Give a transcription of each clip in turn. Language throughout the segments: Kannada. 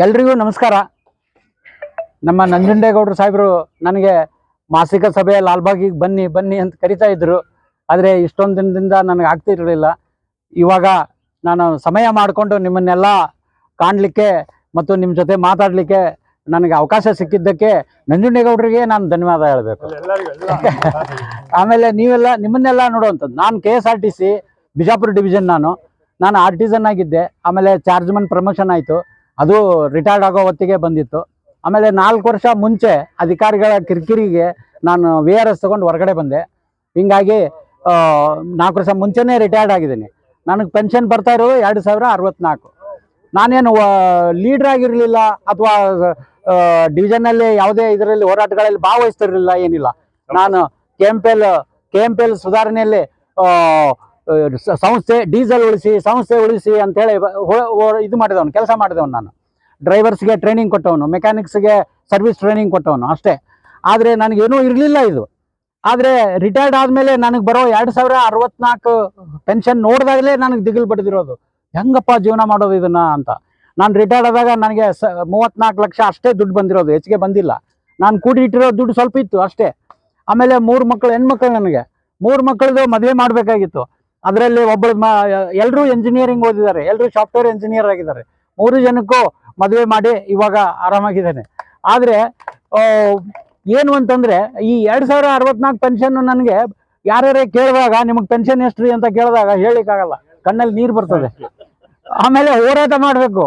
ಎಲ್ರಿಗೂ ನಮಸ್ಕಾರ. ನಮ್ಮ ನಂಜುಂಡೇಗೌಡರು ಸಾಹೇಬರು ನನಗೆ ಮಾಸಿಕ ಸಭೆ ಲಾಲ್ಬಾಗಿಗೆ ಬನ್ನಿ ಬನ್ನಿ ಅಂತ ಕರಿತಾ ಇದ್ರು. ಆದರೆ ಇಷ್ಟೊಂದು ದಿನದಿಂದ ನನಗೆ ಆಗ್ತಿರಲಿಲ್ಲ ಇವಾಗ ನಾನು ಸಮಯ ಮಾಡಿಕೊಂಡು ನಿಮ್ಮನ್ನೆಲ್ಲ ಕಾಣಲಿಕ್ಕೆ ಮತ್ತು ನಿಮ್ಮ ಜೊತೆ ಮಾತಾಡಲಿಕ್ಕೆ ನನಗೆ ಅವಕಾಶ ಸಿಕ್ಕಿದ್ದಕ್ಕೆ ನಂಜುಂಡೇಗೌಡರಿಗೆ ನಾನು ಧನ್ಯವಾದ ಹೇಳಬೇಕು. ಆಮೇಲೆ ನೀವೆಲ್ಲ ನಿಮ್ಮನ್ನೆಲ್ಲ ನೋಡುವಂಥದ್ದು. ನಾನು K S R T C Bijapur division ನಾನು. ನಾನು ಆರ್ಟಿಸನ್ ಆಗಿದ್ದೆ. ಆಮೇಲೆ ಚಾರ್ಜ್ಮನ್ ಪ್ರಮೋಷನ್ ಆಯಿತು. ಅದು ರಿಟೈರ್ಡ್ ಆಗೋ ಹೊತ್ತಿಗೆ ಬಂದಿತ್ತು. ಆಮೇಲೆ ನಾಲ್ಕು ವರ್ಷ ಮುಂಚೆ ಅಧಿಕಾರಿಗಳ ಕಿರಿಕಿರಿಗೆ ನಾನು ವಿ ಆರ್ ಎಸ್ ತೊಗೊಂಡು ಹೊರಗಡೆ ಬಂದೆ. ಹಿಂಗಾಗಿ ನಾಲ್ಕು ವರ್ಷ ಮುಂಚೆನೇ ರಿಟೈರ್ಡ್ ಆಗಿದ್ದೀನಿ. ನನಗೆ ಪೆನ್ಷನ್ ಬರ್ತಾ ಇರೋದು ಎರಡು ಸಾವಿರ ಅರವತ್ನಾಲ್ಕು. ನಾನೇನು ಲೀಡ್ರ್ ಆಗಿರಲಿಲ್ಲ ಅಥವಾ ಡಿವಿಷನ್ನಲ್ಲಿ ಯಾವುದೇ ಇದರಲ್ಲಿ ಹೋರಾಟಗಳಲ್ಲಿ ಭಾಗವಹಿಸ್ತಿರಲಿಲ್ಲ ಏನಿಲ್ಲ. ನಾನು K M P L K M P L ಸುಧಾರಣೆಯಲ್ಲಿ ಸಂಸ್ಥೆ ಡೀಸೆಲ್ ಉಳಿಸಿ, ಸಂಸ್ಥೆ ಉಳಿಸಿ ಅಂತೇಳಿ ಇದು ಮಾಡಿದವನು, ಕೆಲಸ ಮಾಡಿದವನು ನಾನು. ಡ್ರೈವರ್ಸ್ಗೆ ಟ್ರೈನಿಂಗ್ ಕೊಟ್ಟವನು ಮೆಕ್ಯಾನಿಕ್ಸ್ಗೆ ಸರ್ವಿಸ್ ಟ್ರೈನಿಂಗ್ ಕೊಟ್ಟವನು ಅಷ್ಟೇ. ಆದರೆ ನನಗೇನೂ ಇರಲಿಲ್ಲ ಇದು. ಆದರೆ ರಿಟೈರ್ಡ್ ಆದಮೇಲೆ ನನಗೆ ಬರೋ ಎರಡು ಸಾವಿರ ಅರವತ್ನಾಲ್ಕು ಪೆನ್ಷನ್ ನೋಡಿದಾಗಲೇ ನನಗೆ ದಿಗಿಲು ಬಡ್ದಿರೋದು. ಹೆಂಗಪ್ಪ ಜೀವನ ಮಾಡೋದು ಇದನ್ನು ಅಂತ. ನಾನು ರಿಟೈರ್ಡ್ ಆದಾಗ ನನಗೆ ಸ ಮೂವತ್ನಾಲ್ಕು ಲಕ್ಷ ಅಷ್ಟೇ ದುಡ್ಡು ಬಂದಿರೋದು, ಹೆಚ್ಚಿಗೆ ಬಂದಿಲ್ಲ. ನಾನು ಕೂಡಿಟ್ಟಿರೋ ದುಡ್ಡು ಸ್ವಲ್ಪ ಇತ್ತು ಅಷ್ಟೇ. ಆಮೇಲೆ ಮೂರು ಮಕ್ಕಳು ಹೆಣ್ಮಕ್ಳು ನನಗೆ. ಮೂರು ಮಕ್ಕಳದು ಮದುವೆ ಮಾಡಬೇಕಾಗಿತ್ತು. ಅದರಲ್ಲಿ ಒಬ್ಬಳು ಮ ಎಲ್ಲರೂ ಎಂಜಿನಿಯರಿಂಗ್ ಓದಿದ್ದಾರೆ ಎಲ್ಲರೂ ಸಾಫ್ಟ್ವೇರ್ ಇಂಜಿನಿಯರ್ ಆಗಿದ್ದಾರೆ. ಮೂರು ಜನಕ್ಕೂ ಮದುವೆ ಮಾಡಿ ಇವಾಗ ಆರಾಮಾಗಿದ್ದೇನೆ. ಆದರೆ ಏನು ಅಂತಂದರೆ, ಈ ಎರಡು ಸಾವಿರ ಅರವತ್ನಾಲ್ಕು ಪೆನ್ಷನ್ ನನಗೆ ಯಾರ್ಯಾರೇ ಕೇಳಿದಾಗ, ನಿಮಗೆ ಪೆನ್ಷನ್ ಎಷ್ಟು ಅಂತ ಕೇಳಿದಾಗ ಹೇಳಿಕ್ಕಾಗಲ್ಲ ಕಣ್ಣಲ್ಲಿ ನೀರು ಬರ್ತದೆ. ಆಮೇಲೆ ಹೋರಾಟ ಮಾಡಬೇಕು.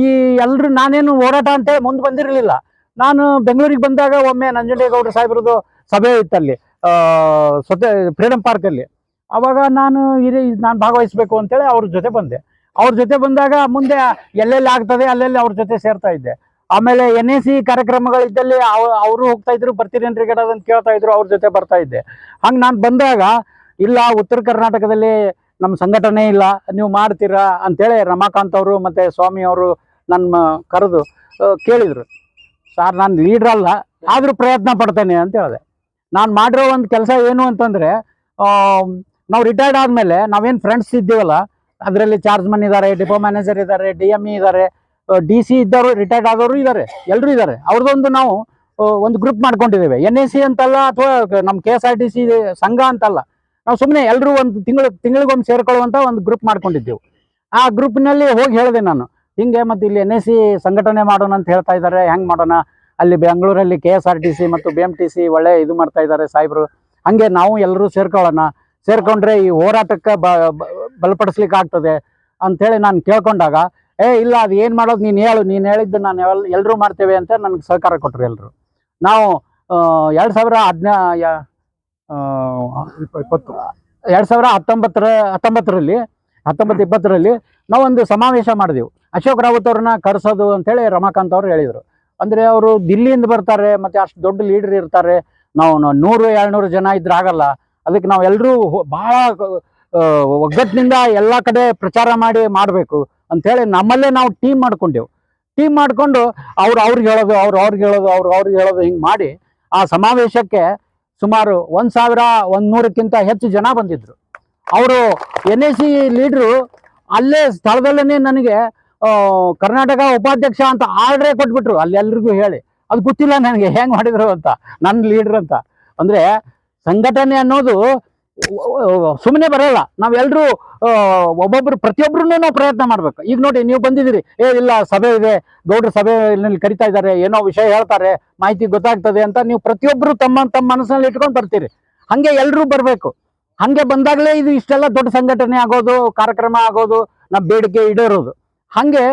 ಈ ಎಲ್ಲರೂ ನಾನೇನು ಹೋರಾಟ ಅಂತ ಮುಂದೆ ಬಂದಿರಲಿಲ್ಲ. ನಾನು ಬೆಂಗಳೂರಿಗೆ ಬಂದಾಗ ಒಮ್ಮೆ ನಂಜುಂಡೇಗೌಡರು ಸಾಹೇಬ್ರದ್ದು ಸಭೆ ಇತ್ತಲ್ಲಿ ಸ್ವತಃ ಫ್ರೀಡಮ್ ಪಾರ್ಕಲ್ಲಿ ಅವಾಗ ನಾನು ಇರಿ ನಾನು ಭಾಗವಹಿಸಬೇಕು ಅಂತೇಳಿ ಅವ್ರ ಜೊತೆ ಬಂದೆ. ಅವ್ರ ಜೊತೆ ಬಂದಾಗ ಮುಂದೆ ಎಲ್ಲೆಲ್ಲಿ ಆಗ್ತದೆ ಅಲ್ಲೆಲ್ಲಿ ಅವ್ರ ಜೊತೆ ಸೇರ್ತಾ ಇದ್ದೆ. ಆಮೇಲೆ ಎನ್ ಎ ಸಿ ಕಾರ್ಯಕ್ರಮಗಳಿದ್ದಲ್ಲಿ ಅವರು ಹೋಗ್ತಾ ಇದ್ರು ಬರ್ತೀರೇನ್ರಿ ಗಡದ್ ಅಂತ ಕೇಳ್ತಾ ಇದ್ರು, ಅವ್ರ ಜೊತೆ ಬರ್ತಾ ಇದ್ದೆ. ಹಂಗೆ ನಾನು ಬಂದಾಗ, ಇಲ್ಲ ಉತ್ತರ ಕರ್ನಾಟಕದಲ್ಲಿ ನಮ್ಮ ಸಂಘಟನೆ ಇಲ್ಲ, ನೀವು ಮಾಡ್ತೀರಾ ಅಂತೇಳಿ ರಮಾಕಾಂತ್ ಅವರು ಮತ್ತು ಸ್ವಾಮಿ ಅವರು ನನ್ನ ಕರೆದು ಕೇಳಿದರು. ಸರ್, ನಾನು ಲೀಡ್ರ್ ಅಲ್ಲ, ಆದರೂ ಪ್ರಯತ್ನ ಪಡ್ತೇನೆ ಅಂತ ಹೇಳಿದೆ. ನಾನು ಮಾಡಿರೋ ಒಂದು ಕೆಲಸ ಏನು ಅಂತಂದರೆ ನಾವು ರಿಟೈರ್ಡ್ ಆದಮೇಲೆ ನಾವೇನು ಫ್ರೆಂಡ್ಸ್ ಇದ್ದೀವಲ್ಲ, ಅದರಲ್ಲಿ ಚಾರ್ಜ್ ಮನ್ ಇದ್ದಾರೆ ಡಿಪೋ ಮ್ಯಾನೇಜರ್ ಇದ್ದಾರೆ ಡಿ ಎಂ ಇ ಇದ್ದಾರೆ ಡಿ ಸಿ ಇದ್ದವರು ರಿಟೈರ್ಡ್ ಆದವರು ಇದ್ದಾರೆ ಎಲ್ಲರೂ ಇದ್ದಾರೆ ಅವ್ರದ್ದೊಂದು ನಾವು ಒಂದು ಗ್ರೂಪ್ ಮಾಡ್ಕೊಂಡಿದ್ದೇವೆ. ಎನ್ ಎ ಸಿ ಅಂತಲ್ಲ ಅಥವಾ ನಮ್ಮ K S R T C ಸಂಘ ಅಂತಲ್ಲ, ನಾವು ಸುಮ್ಮನೆ ಎಲ್ಲರೂ ಒಂದು ತಿಂಗಳು, ತಿಂಗಳಿಗೊಮ್ಮೆ ಸೇರ್ಕೊಳ್ಳುವಂಥ ಒಂದು ಗ್ರೂಪ್ ಮಾಡ್ಕೊಂಡಿದ್ದೆವು. ಆ ಗ್ರೂಪ್ನಲ್ಲಿ ಹೋಗಿ ಹೇಳಿದೆ ನಾನು, ಹಿಂಗೆ ಮತ್ತು ಇಲ್ಲಿ ಎನ್ ಎ ಸಿ ಸಂಘಟನೆ ಮಾಡೋಣ ಅಂತ ಹೇಳ್ತಾ ಇದ್ದಾರೆ ಹೆಂಗೆ ಮಾಡೋಣ? ಅಲ್ಲಿ ಬೆಂಗಳೂರಲ್ಲಿ K S R T C ಮತ್ತು ಬಿ ಎಂ ಟಿ ಸಿ ಒಳ್ಳೆ ಇದು ಮಾಡ್ತಾ ಇದ್ದಾರೆ ಸಾಹೇಬರು, ಹಾಗೆ ನಾವು ಎಲ್ಲರೂ ಸೇರ್ಕೊಳ್ಳೋಣ. ಸೇರ್ಕೊಂಡ್ರೆ ಈ ಹೋರಾಟಕ್ಕೆ ಬಲಪಡಿಸ್ಲಿಕ್ಕೆ ಆಗ್ತದೆ ಅಂಥೇಳಿ ನಾನು ಕೇಳ್ಕೊಂಡಾಗ ಏ ಇಲ್ಲ ಅದು ಏನು ಮಾಡೋದು ನೀನು ಹೇಳು ನೀನು ಹೇಳಿದ್ದು ನಾನು ಎಲ್ ಎಲ್ಲರೂ ಮಾಡ್ತೇವೆ ಅಂತ ನನಗೆ ಸಹಕಾರ ಕೊಟ್ಟರು ಎಲ್ಲರೂ ನಾವು ಎರಡು ಸಾವಿರ ಹದಿನಾ ಇಪ್ಪತ್ತು. ಎರಡು ಸಾವಿರ ಹತ್ತೊಂಬತ್ತರ ಹತ್ತೊಂಬತ್ತರಲ್ಲಿ ಹತ್ತೊಂಬತ್ತು ಇಪ್ಪತ್ತರಲ್ಲಿ ನಾವೊಂದು ಸಮಾವೇಶ ಮಾಡಿದೆವು. ಅಶೋಕ್ ರಾವತ್ ಅವ್ರನ್ನ ಕರೆಸೋದು ಅಂತೇಳಿ ರಮಾಕಾಂತ್ ಅವರು ಹೇಳಿದರು. ಅಂದರೆ ಅವರು ದಿಲ್ಲಿಯಿಂದ ಬರ್ತಾರೆ ಮತ್ತು ಅಷ್ಟು ದೊಡ್ಡ ಲೀಡರ್ ಇರ್ತಾರೆ. ನಾವು ನೂರು ಏಳ್ನೂರು ಜನ ಇದ್ರೆ ಆಗಲ್ಲ. ಅದಕ್ಕೆ ನಾವು ಎಲ್ಲರೂ ಭಾಳ ಒಗ್ಗಟ್ಟಿನಿಂದ ಎಲ್ಲ ಕಡೆ ಪ್ರಚಾರ ಮಾಡಿ ಮಾಡಬೇಕು ಅಂಥೇಳಿ ನಮ್ಮಲ್ಲೇ ನಾವು ಟೀಮ್ ಮಾಡ್ಕೊಂಡೆವು. ಟೀಮ್ ಮಾಡಿಕೊಂಡು ಅವ್ರು ಅವ್ರಿಗೆ ಹೇಳೋದು, ಅವ್ರು ಅವ್ರಿಗೆ ಹೇಳೋದು, ಅವ್ರು ಅವ್ರಿಗೆ ಹೇಳೋದು ಹಿಂಗೆ ಮಾಡಿ ಆ ಸಮಾವೇಶಕ್ಕೆ ಸುಮಾರು ಒಂದು ಸಾವಿರ ಒಂದು ನೂರಕ್ಕಿಂತ ಹೆಚ್ಚು ಜನ ಬಂದಿದ್ದರು ಅವರು ಎನ್ ಎ ಸಿ ಲೀಡ್ರು ಅಲ್ಲೇ ಸ್ಥಳದಲ್ಲೇ ನನಗೆ ಕರ್ನಾಟಕ ಉಪಾಧ್ಯಕ್ಷ ಅಂತ ಆರ್ಡ್ರೇ ಕೊಟ್ಬಿಟ್ರು. ಅಲ್ಲಿ ಎಲ್ರಿಗೂ ಹೇಳಿ, ಅದು ಗೊತ್ತಿಲ್ಲ ನನಗೆ, ಹೆಂಗೆ ಮಾಡಿದ್ರು ಅಂತ ನನ್ನ ಲೀಡ್ರ್ ಅಂತ. ಅಂದರೆ ಸಂಘಟನೆ ಅನ್ನೋದು ಸುಮ್ಮನೆ ಬರಲ್ಲ. ನಾವೆಲ್ಲರೂ ಒಬ್ಬೊಬ್ರು ಪ್ರತಿಯೊಬ್ಬರೂ ನಾವು ಪ್ರಯತ್ನ ಮಾಡಬೇಕು. ಈಗ ನೋಡಿ, ನೀವು ಬಂದಿದ್ದೀರಿ. ಏ, ಇಲ್ಲ, ಸಭೆ ಇದೆ. ಗೌಡ್ರ ಸಭೆಯಲ್ಲಿ ಕರಿತಾ ಇದ್ದಾರೆ. ಏನೋ ವಿಷಯ ಹೇಳ್ತಾರೆ. ಮಾಹಿತಿ ಗೊತ್ತಾಗ್ತದೆ ಅಂತ ನೀವು ಪ್ರತಿಯೊಬ್ಬರು ತಮ್ಮ ತಮ್ಮ ಮನಸ್ಸಿನಲ್ಲಿ ಇಟ್ಕೊಂಡು ಬರ್ತೀರಿ. ಹಾಗೆ ಎಲ್ಲರೂ ಬರಬೇಕು. ಹಾಗೆ ಬಂದಾಗಲೇ ಇದು ಇಷ್ಟೆಲ್ಲ ದೊಡ್ಡ ಸಂಘಟನೆ ಆಗೋದು, ಕಾರ್ಯಕ್ರಮ ಆಗೋದು ನಮ್ಮ ಬೇಡಿಕೆ ಈಡೇರೋದು. ಹಾಗೆ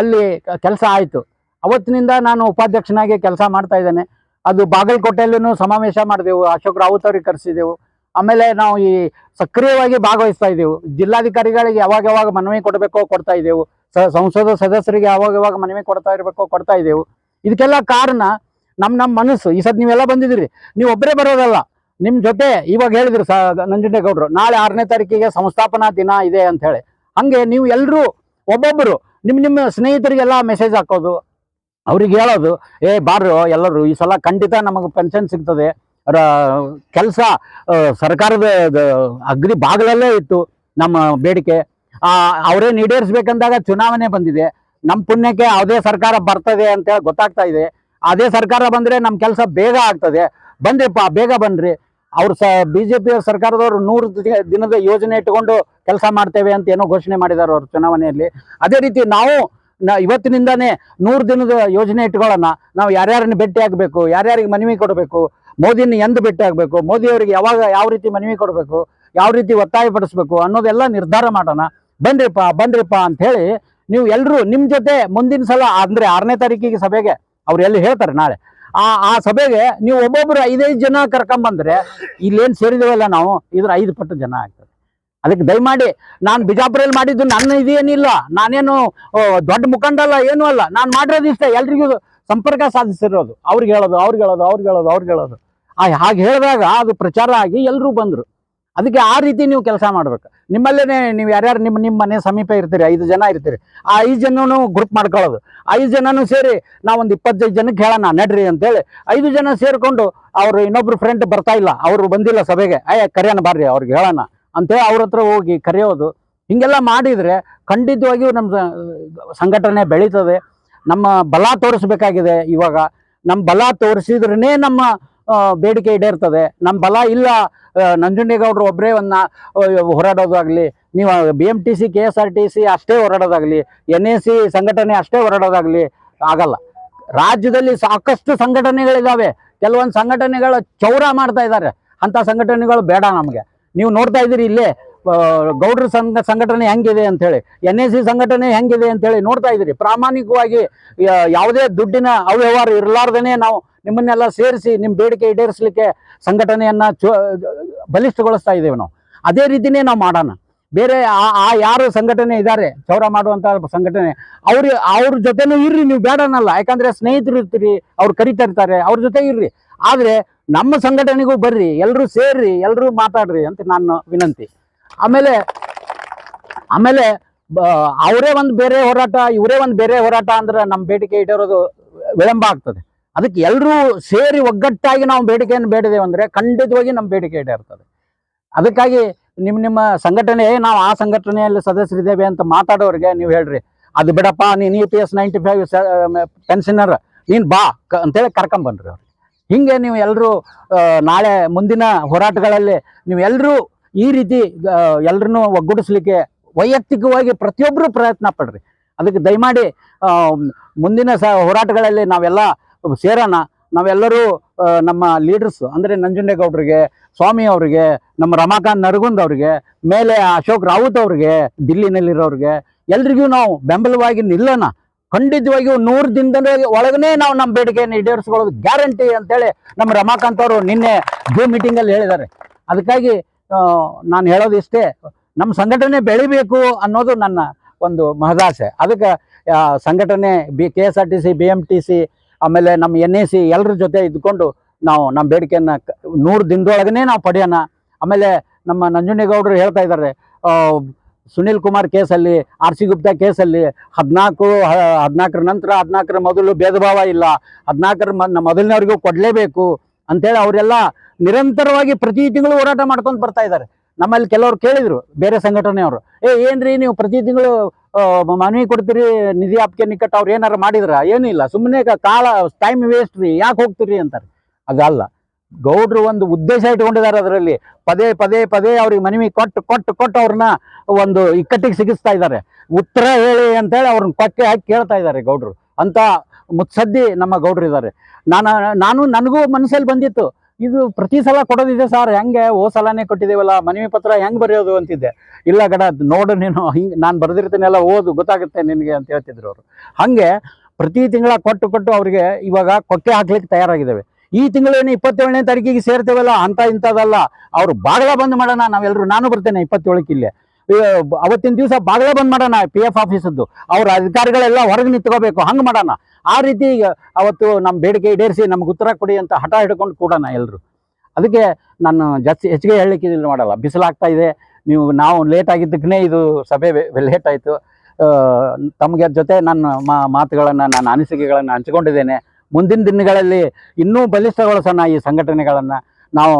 ಅಲ್ಲಿ ಕೆಲಸ ಆಯಿತು. ಅವತ್ತಿನಿಂದ ನಾನು ಉಪಾಧ್ಯಕ್ಷನಾಗಿ ಕೆಲಸ ಮಾಡ್ತಾ ಇದ್ದೇನೆ. ಅದು ಬಾಗಲಕೋಟೆಯಲ್ಲೂ ಸಮಾವೇಶ ಮಾಡಿದೆವು, ಅಶೋಕ್ ರಾವುತ್ ಅವ್ರಿಗೆ ಕರೆಸಿದೆವು. ಆಮೇಲೆ ನಾವು ಈ ಸಕ್ರಿಯವಾಗಿ ಭಾಗವಹಿಸ್ತಾ ಇದ್ದೆವು. ಜಿಲ್ಲಾಧಿಕಾರಿಗಳಿಗೆ ಯಾವಾಗ ಯಾವಾಗ ಮನವಿ ಕೊಡಬೇಕೋ ಕೊಡ್ತಾ ಇದ್ದೆವು. ಸಂಸದ ಸದಸ್ಯರಿಗೆ ಯಾವಾಗ ಯಾವಾಗ ಮನವಿ ಕೊಡ್ತಾ ಇರಬೇಕೋ ಕೊಡ್ತಾ ಇದ್ದೆವು. ಇದಕ್ಕೆಲ್ಲ ಕಾರಣ ನಮ್ಮ ನಮ್ಮ ಮನಸ್ಸು. ಈ ಸದ್ ನೀವೆಲ್ಲ ಬಂದಿದ್ದೀರಿ. ನೀವು ಒಬ್ಬರೇ ಬರೋದಲ್ಲ. ನಿಮ್ಮ ಜೊತೆ ಇವಾಗ ಹೇಳಿದ್ರು ಸ ನಂಜುಂಡೇಗೌಡರು ನಾಳೆ ಆರನೇ ತಾರೀಕಿಗೆ ಸಂಸ್ಥಾಪನಾ ದಿನ ಇದೆ ಅಂತ ಹೇಳಿ. ಹಂಗೆ ನೀವು ಎಲ್ಲರೂ ಒಬ್ಬೊಬ್ಬರು ನಿಮ್ಮ ನಿಮ್ಮ ಸ್ನೇಹಿತರಿಗೆಲ್ಲ ಮೆಸೇಜ್ ಹಾಕೋದು. ಅವ್ರಿಗೆ ಹೇಳೋದು, ಏ, ಬಾರ್ರು, ಎಲ್ಲರೂ ಈ ಸಲ ಖಂಡಿತ ನಮಗೆ ಪೆನ್ಷನ್ ಸಿಗ್ತದೆ. ಕೆಲಸ ಸರ್ಕಾರದ ಅಗ್ರಿ ಬಾಗಿಲಲ್ಲೇ ಇತ್ತು ನಮ್ಮ ಬೇಡಿಕೆ. ಅವರೇನು ಈಡೇರಿಸ್ಬೇಕಂದಾಗ ಚುನಾವಣೆ ಬಂದಿದೆ. ನಮ್ಮ ಪುಣ್ಯಕ್ಕೆ ಯಾವುದೇ ಸರ್ಕಾರ ಬರ್ತದೆ ಅಂತ ಗೊತ್ತಾಗ್ತಾ ಇದೆ. ಅದೇ ಸರ್ಕಾರ ಬಂದರೆ ನಮ್ಮ ಕೆಲಸ ಬೇಗ ಆಗ್ತದೆ. ಬಂದ್ರಿಪ್ಪ ಬೇಗ ಬನ್ನಿರಿ ಅವ್ರು ಸ ಪಿ ಸರ್ಕಾರದವರು ನೂರು ದಿನದ ಯೋಜನೆ ಇಟ್ಟುಕೊಂಡು ಕೆಲಸ ಮಾಡ್ತೇವೆ ಅಂತ ಏನೋ ಘೋಷಣೆ ಮಾಡಿದ್ದಾರೆ ಅವರು ಚುನಾವಣೆಯಲ್ಲಿ. ಅದೇ ರೀತಿ ನಾವು ನ ಇವತ್ತಿನಿಂದಾನೇ ನೂರು ದಿನದ ಯೋಜನೆ ಇಟ್ಕೊಳ್ಳೋಣ. ನಾವು ಯಾರ್ಯಾರನ್ನ ಭೇಟಿ ಆಗಬೇಕು, ಯಾರ್ಯಾರಿಗೆ ಮನವಿ ಕೊಡಬೇಕು ಮೋದಿನ ಎಂದು ಭೇಟಿ ಆಗಬೇಕು, ಮೋದಿ ಅವರಿಗೆ ಯಾವಾಗ ಯಾವ ರೀತಿ ಮನವಿ ಕೊಡಬೇಕು, ಯಾವ ರೀತಿ ಒತ್ತಾಯ ಪಡಿಸ್ಬೇಕು ಅನ್ನೋದೆಲ್ಲ ನಿರ್ಧಾರ ಮಾಡೋಣ. ಬನ್ರಿಪ್ಪ ಬನ್ರಿಪ್ಪ ಅಂತ ಹೇಳಿ ನೀವು ಎಲ್ಲರೂ ನಿಮ್ಮ ಜೊತೆ ಮುಂದಿನ ಸಲ ಅಂದರೆ ಆರನೇ ತಾರೀಕಿಗೆ ಸಭೆಗೆ ಅವ್ರು ಎಲ್ಲಿ ಹೇಳ್ತಾರೆ ನಾಳೆ. ಆ ಆ ಸಭೆಗೆ ನೀವು ಒಬ್ಬೊಬ್ಬರು ಐದೈದು ಜನ ಕರ್ಕೊಂಬಂದ್ರೆ ಇಲ್ಲೇನು ಸೇರಿದವಲ್ಲ ನಾವು, ಇದ್ರ ಐದು ಪಟ್ಟು ಜನ ಆಗ್ತದೆ. ಅದಕ್ಕೆ ದಯಮಾಡಿ ನಾನು ಬಿಜಾಪುರಲ್ಲಿ ಮಾಡಿದ್ದು ನನ್ನ ಇದೇನಿಲ್ಲ, ನಾನೇನು ದೊಡ್ಡ ಮುಖಂಡ ಅಲ್ಲ ಏನೂ ಅಲ್ಲ. ನಾನು ಮಾಡಿರೋದು ಇಷ್ಟ, ಎಲ್ರಿಗೂ ಸಂಪರ್ಕ ಸಾಧಿಸಿರೋದು. ಅವ್ರಿಗೆ ಹೇಳೋದು ಅವ್ರಿಗೆ ಹೇಳೋದು ಅವ್ರಿಗೆ ಹೇಳೋದು ಅವ್ರಿಗೆ ಹೇಳೋದು. ಆ, ಹಾಗೆ ಹೇಳಿದಾಗ ಅದು ಪ್ರಚಾರ ಆಗಿ ಎಲ್ಲರೂ ಬಂದರು. ಅದಕ್ಕೆ ಆ ರೀತಿ ನೀವು ಕೆಲಸ ಮಾಡ್ಬೇಕು. ನಿಮ್ಮಲ್ಲೇ ನೀವು ಯಾರ್ಯಾರು ನಿಮ್ಮ ನಿಮ್ಮ ಮನೆ ಸಮೀಪ ಇರ್ತೀರಿ, ಐದು ಜನ ಇರ್ತೀರಿ, ಆ ಐದು ಜನನು ಗ್ರೂಪ್ ಮಾಡ್ಕೊಳ್ಳೋದು. ಐದು ಜನನು ಸೇರಿ ನಾವೊಂದು ಇಪ್ಪತ್ತೈದು ಜನಕ್ಕೆ ಹೇಳೋಣ, ನಡ್ರಿ ಅಂತೇಳಿ ಐದು ಜನ ಸೇರಿಕೊಂಡು ಅವರು ಇನ್ನೊಬ್ರು ಫ್ರೆಂಡ್ ಬರ್ತಾ ಇಲ್ಲ, ಅವರು ಬಂದಿಲ್ಲ ಸಭೆಗೆ. ಅಯ್ಯ ಕರೆಯೋಣ ಬರ್ರಿ, ಅವ್ರಿಗೆ ಹೇಳೋಣ. ಅಂತೇಳಿ ಅವ್ರ ಹತ್ರ ಹೋಗಿ ಕರೆಯೋದು. ಹಿಂಗೆಲ್ಲ ಮಾಡಿದರೆ ಖಂಡಿತವಾಗಿಯೂ ನಮ್ಮ ಸಂಘಟನೆ ಬೆಳೀತದೆ. ನಮ್ಮ ಬಲ ತೋರಿಸ್ಬೇಕಾಗಿದೆ ಇವಾಗ. ನಮ್ಮ ಬಲ ತೋರಿಸಿದ್ರೇ ನಮ್ಮ ಬೇಡಿಕೆ ಈಡೇರ್ತದೆ. ನಮ್ಮ ಬಲ ಇಲ್ಲ ನಂಜುಂಡೇಗೌಡರು ಒಬ್ಬರೇ ಒಂದು ಹೋರಾಡೋದಾಗಲಿ ನೀವು B M T C K S R T C ಅಷ್ಟೇ ಹೋರಾಡೋದಾಗಲಿ ಎನ್ ಎ ಸಿ ಸಂಘಟನೆ ಅಷ್ಟೇ ಹೋರಾಡೋದಾಗಲಿ ಆಗಲ್ಲ. ರಾಜ್ಯದಲ್ಲಿ ಸಾಕಷ್ಟು ಸಂಘಟನೆಗಳಿದ್ದಾವೆ ಕೆಲವೊಂದು ಸಂಘಟನೆಗಳು ಚೌರ ಮಾಡ್ತಾ ಇದ್ದಾರೆ ಅಂಥ ಸಂಘಟನೆಗಳು ಬೇಡ ನಮಗೆ. ನೀವು ನೋಡ್ತಾ ಇದ್ದೀರಿ ಇಲ್ಲೇ ಗೌಡ್ರ ಸಂಘ, ಸಂಘಟನೆ ಹೆಂಗಿದೆ ಅಂತೇಳಿ ಎನ್ ಎ ಸಿ ಸಂಘಟನೆ ಹೆಂಗಿದೆ ಅಂತೇಳಿ ನೋಡ್ತಾ ಇದ್ದೀರಿ. ಪ್ರಾಮಾಣಿಕವಾಗಿ ಯಾವುದೇ ದುಡ್ಡಿನ ಅವ್ಯವಹಾರ ಇರಲಾರ್ದೇ ನಾವು ನಿಮ್ಮನ್ನೆಲ್ಲ ಸೇರಿಸಿ ನಿಮ್ಮ ಬೇಡಿಕೆ ಈಡೇರಿಸಲಿಕ್ಕೆ ಸಂಘಟನೆಯನ್ನು ಚೊ, ಬಲಿಷ್ಠಗೊಳಿಸ್ತಾ ಇದ್ದೇವೆ ನಾವು. ಅದೇ ರೀತಿನೇ ನಾವು ಮಾಡೋಣ. ಬೇರೆ ಆ ಆ ಯಾರು ಸಂಘಟನೆ ಇದ್ದಾರೆ ಚೌರ ಮಾಡುವಂಥ ಸಂಘಟನೆ, ಅವ್ರ ಅವ್ರ ಜೊತೆನೂ ಇರ್ರಿ, ನೀವು ಬೇಡನಲ್ಲ ಯಾಕಂದರೆ ಸ್ನೇಹಿತರು ಇರ್ತೀರಿ, ಅವ್ರು ಕರಿತಾ ಇರ್ತಾರೆ, ಅವ್ರ ಜೊತೆ ಇರ್ರಿ. ಆದ್ರೆ ನಮ್ಮ ಸಂಘಟನೆಗೂ ಬರ್ರಿ ಎಲ್ಲರೂ ಸೇರ್ರಿ ಎಲ್ಲರೂ ಮಾತಾಡ್ರಿ ಅಂತ ನಾನು ವಿನಂತಿ. ಆಮೇಲೆ ಆಮೇಲೆ ಅವರೇ ಒಂದು ಬೇರೆ ಹೋರಾಟ, ಇವರೇ ಒಂದು ಬೇರೆ ಹೋರಾಟ ಅಂದ್ರೆ ನಮ್ಮ ಬೇಡಿಕೆ ಇಟ್ಟಿರೋದು ವಿಳಂಬ ಆಗ್ತದೆ. ಅದಕ್ಕೆ ಎಲ್ಲರೂ ಸೇರಿ ಒಗ್ಗಟ್ಟಾಗಿ ನಾವು ಬೇಡಿಕೆಯನ್ನು ಬೇಡಿದೆವು ಅಂದರೆ ಖಂಡಿತವಾಗಿ ನಮ್ಮ ಬೇಡಿಕೆ ಇಟ್ಟಿರ್ತದೆ ಅದಕ್ಕಾಗಿ ನಿಮ್ಮ ನಿಮ್ಮ ಸಂಘಟನೆ, ನಾವು ಆ ಸಂಘಟನೆಯಲ್ಲಿ ಸದಸ್ಯರಿದ್ದೇವೆ ಅಂತ ಮಾತಾಡೋರಿಗೆ ನೀವು ಹೇಳ್ರಿ. ಅದು ಬಿಡಪ್ಪ, ನೀನು U P S ninety five pensioner ನೀನು ಬಾ ಅಂತೇಳಿ ಕರ್ಕೊಂಬನ್ರಿ ಅವ್ರಿಗೆ ಹಿಂಗೆ ನೀವು ಎಲ್ಲರೂ ನಾಳೆ ಮುಂದಿನ ಹೋರಾಟಗಳಲ್ಲಿ ನೀವು ಎಲ್ಲರೂ ಈ ರೀತಿ ಎಲ್ಲರನ್ನೂ ಒಗ್ಗೂಡಿಸ್ಲಿಕ್ಕೆ ವೈಯಕ್ತಿಕವಾಗಿ ಪ್ರತಿಯೊಬ್ಬರು ಪ್ರಯತ್ನ ಪಡ್ರಿ. ಅದಕ್ಕೆ ದಯಮಾಡಿ ಮುಂದಿನ ಸ, ಹೋರಾಟಗಳಲ್ಲಿ ನಾವೆಲ್ಲ ಸೇರೋಣ. ನಾವೆಲ್ಲರೂ ನಮ್ಮ ಲೀಡರ್ಸ್ ಅಂದರೆ ನಂಜುಂಡೇಗೌಡರಿಗೆ, ಸ್ವಾಮಿ ಅವರಿಗೆ, ನಮ್ಮ ರಮಾಕಾಂತ್ ನರಗುಂದ್ ಅವರಿಗೆ, ಮೇಲೆ ಅಶೋಕ್ ರಾವುತ್ ಅವ್ರಿಗೆ, ದಿಲ್ಲಿನಲ್ಲಿರೋರಿಗೆ, ಎಲ್ರಿಗೂ ನಾವು ಬೆಂಬಲವಾಗಿ ನಿಲ್ಲೋಣ. ಖಂಡಿತವಾಗಿಯೂ ನೂರು ದಿನದ ಒಳಗನೆ ನಾವು ನಮ್ಮ ಬೇಡಿಕೆಯನ್ನು ಈಡೇರಿಸ್ಕೊಳ್ಳೋದು ಗ್ಯಾರಂಟಿ ಅಂತೇಳಿ ನಮ್ಮ ರಮಾಕಾಂತ್ ಅವರು ನಿನ್ನೆ ಜೂಮ್ ಮೀಟಿಂಗಲ್ಲಿ ಹೇಳಿದ್ದಾರೆ. ಅದಕ್ಕಾಗಿ ನಾನು ಹೇಳೋದು ಇಷ್ಟೇ, ನಮ್ಮ ಸಂಘಟನೆ ಬೆಳಿಬೇಕು ಅನ್ನೋದು ನನ್ನ ಒಂದು ಮಹದಾಸೆ. ಅದಕ್ಕೆ ಸಂಘಟನೆ, B K S R T C B M T C ಆಮೇಲೆ ನಮ್ಮ ಎನ್ ಎ ಸಿ ಎಲ್ಲರ ಜೊತೆ ಇದ್ಕೊಂಡು ನಾವು ನಮ್ಮ ಬೇಡಿಕೆಯನ್ನು ನೂರು ದಿನದೊಳಗನೆ ನಾವು ಪಡೆಯೋಣ. ಆಮೇಲೆ ನಮ್ಮ ನಂಜುನೇಗೌಡರು ಹೇಳ್ತಾ ಇದ್ದಾರೆ ಸುನಿಲ್ ಕುಮಾರ್ ಕೇಸಲ್ಲಿ, ಆರ್ ಸಿ ಗುಪ್ತಾ ಕೇಸಲ್ಲಿ, ಹದಿನಾಲ್ಕು ಹದಿನಾಲ್ಕರ ನಂತರ ಹದಿನಾಲ್ಕರ ಮೊದಲು ಭೇದ ಭಾವ ಇಲ್ಲ. ಹದಿನಾಲ್ಕರ ಮೊದಲನೇವ್ರಿಗೂ ಕೊಡಲೇಬೇಕು ಅಂತೇಳಿ ಅವರೆಲ್ಲ ನಿರಂತರವಾಗಿ ಪ್ರತಿ ತಿಂಗಳು ಹೋರಾಟ ಮಾಡ್ಕೊಂಡು ಬರ್ತಾ ಇದ್ದಾರೆ. ನಮ್ಮಲ್ಲಿ ಕೆಲವರು ಕೇಳಿದರು, ಬೇರೆ ಸಂಘಟನೆಯವರು, ಏ, ಏನ್ರಿ ನೀವು ಪ್ರತಿ ತಿಂಗಳು ಮನವಿ ಕೊಡ್ತೀರಿ, ನಿಧಿ ಆಪ್ಕೆ ನಿಕಟ್ ಅವ್ರು ಏನಾರು ಮಾಡಿದ್ರ? ಏನಿಲ್ಲ ಸುಮ್ಮನೆ ಕಾಲ ಟೈಮ್ ವೇಸ್ಟ್ ರೀ, ಯಾಕೆ ಹೋಗ್ತೀರಿ? ಅಂತಾರೆ. ಅದಲ್ಲ. ಗೌಡ್ರು ಒಂದು ಉದ್ದೇಶ ಇಟ್ಕೊಂಡಿದ್ದಾರೆ ಅದರಲ್ಲಿ. ಪದೇ ಪದೇ ಪದೇ ಅವ್ರಿಗೆ ಮನವಿ ಕೊಟ್ಟು ಕೊಟ್ಟು ಕೊಟ್ಟು ಅವ್ರನ್ನ ಒಂದು ಇಕ್ಕಟ್ಟಿಗೆ ಸಿಗಿಸ್ತಾ ಇದ್ದಾರೆ. ಉತ್ತರ ಹೇಳಿ ಅಂತೇಳಿ ಅವ್ರನ್ನ ಕೊಕ್ಕೆ ಹಾಕಿ ಕೇಳ್ತಾ ಇದ್ದಾರೆ ಗೌಡ್ರು. ಅಂತ ಮುತ್ಸದ್ದಿ ನಮ್ಮ ಗೌಡ್ರು ಇದ್ದಾರೆ. ನಾನು ನಾನು, ನನಗೂ ಮನಸ್ಸಲ್ಲಿ ಬಂದಿತ್ತು. ಇದು ಪ್ರತಿ ಸಲ ಕೊಡೋದಿದೆ ಸರ್, ಹೆಂಗೆ ಓ ಸಲನೇ ಕೊಟ್ಟಿದ್ದೀವಲ್ಲ, ಮನವಿ ಪತ್ರ ಹೆಂಗೆ ಬರೆಯೋದು ಅಂತಿದ್ದೆ. ಇಲ್ಲ ಗಡ, ನೋಡು ನೀನು, ಹಿಂಗೆ, ನಾನು ಬರೆದಿರ್ತೀನೆಲ್ಲ, ಓದು, ಗೊತ್ತಾಗುತ್ತೆ ನಿನಗೆ ಅಂತ ಹೇಳ್ತಿದ್ರು ಅವರು. ಹಾಗೆ ಪ್ರತಿ ತಿಂಗಳ ಕೊಟ್ಟು ಕೊಟ್ಟು ಅವರಿಗೆ ಇವಾಗ ಕೊಕ್ಕೆ ಹಾಕ್ಲಿಕ್ಕೆ ತಯಾರಾಗಿದ್ದೇವೆ. ಈ ತಿಂಗಳೇನು ಇಪ್ಪತ್ತೇಳನೇ ತಾರೀಕಿಗೆ ಸೇರ್ತೇವಲ್ಲ, ಅಂತ ಇಂಥದ್ದಲ್ಲ. ಅವ್ರು ಬಾಗಲ ಬಂದ್ ಮಾಡೋಣ ನಾವೆಲ್ಲರೂ ನಾನು ಬರ್ತೇನೆ ಇಪ್ಪತ್ತೇಳಕ್ಕೆ ಇಲ್ಲೇ. ಅವತ್ತಿನ ದಿವಸ ಬಾಗಲ ಬಂದ್ ಮಾಡೋಣ ಪಿ ಎಫ್ ಆಫೀಸದ್ದು ಅವ್ರ ಅಧಿಕಾರಿಗಳೆಲ್ಲ ಹೊರಗೆ ನಿಂತ್ಕೋಬೇಕು, ಹಂಗೆ ಮಾಡೋಣ. ಆ ರೀತಿ ಅವತ್ತು ನಮ್ಮ ಬೇಡಿಕೆ ಈಡೇರಿಸಿ ನಮ್ಗೆ ಉತ್ತರ ಕೊಡಿ ಅಂತ ಹಠ ಹಿಡ್ಕೊಂಡು ಕೂಡೋಣ ಎಲ್ಲರೂ ಅದಕ್ಕೆ ನಾನು ಜಾಸ್ತಿ ಹೆಚ್ಚಿಗೆ ಹೇಳಲಿಕ್ಕೆ ಇದು ಮಾಡಲ್ಲ. ಬಿಸಿಲಾಗ್ತಾ ಇದೆ. ನೀವು, ನಾವು ಲೇಟ್ ಆಗಿದ್ದಕ್ಕೇ ಇದು ಸಭೆ ಲೇಟ್ ಆಯಿತು. ತಮಗೆ ಜೊತೆ ನನ್ನ ಮಾತುಗಳನ್ನು, ನನ್ನ ಅನಿಸಿಕೆಗಳನ್ನು ಹಂಚಿಕೊಂಡಿದ್ದೇನೆ. ಮುಂದಿನ ದಿನಗಳಲ್ಲಿ ಇನ್ನೂ ಬಲಿಷ್ಠಗೊಳಿಸೋಣ ಈ ಸಂಘಟನೆಗಳನ್ನು. ನಾವು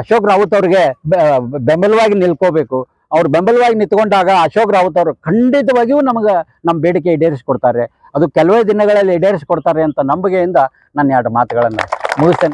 ಅಶೋಕ್ ರಾವತ್ ಅವ್ರಿಗೆ ಬೆಂಬಲವಾಗಿ ನಿಲ್ಕೋಬೇಕು. ಅವ್ರು ಬೆಂಬಲವಾಗಿ ನಿಂತ್ಕೊಂಡಾಗ ಅಶೋಕ್ ರಾವತ್ ಅವರು ಖಂಡಿತವಾಗಿಯೂ ನಮಗೆ ನಮ್ಮ ಬೇಡಿಕೆ ಈಡೇರಿಸಿಕೊಡ್ತಾರೆ. ಅದು ಕೆಲವೇ ದಿನಗಳಲ್ಲಿ ಈಡೇರಿಸಿಕೊಡ್ತಾರೆ ಅಂತ ನಂಬಿಕೆಯಿಂದ ನನ್ನ ಎರಡು ಮಾತುಗಳನ್ನು ಮುಗಿಸ್ತೇನೆ.